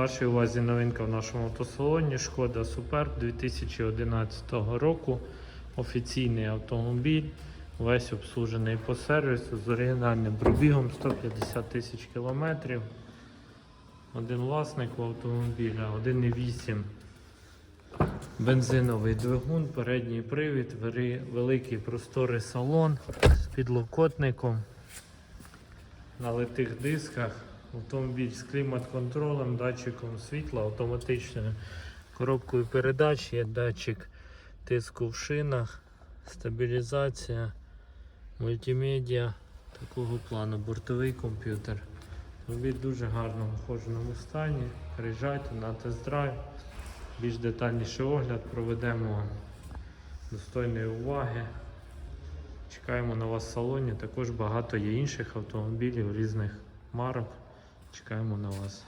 Вашій увазі новинка в нашому автосалоні Шкода Суперб 2011 року. Офіційний автомобіль, весь обслужений по сервісу з оригінальним пробігом 150 тисяч кілометрів. Один власник у автомобіля, 1,8 бензиновий двигун, передній привід, великий просторий салон з підлокотником на литих дисках. Автомобіль з клімат-контролем, датчиком світла, автоматичною коробкою передач, є датчик тиску в шинах, стабілізація, мультимедіа такого плану, бортовий комп'ютер. Автомобіль в дуже гарному вхоженому стані. Приїжджайте на тест-драйв. Більш детальніший огляд проведемо достойної уваги. Чекаємо на вас в салоні. Також багато є інших автомобілів різних марок. Чекаємо на вас.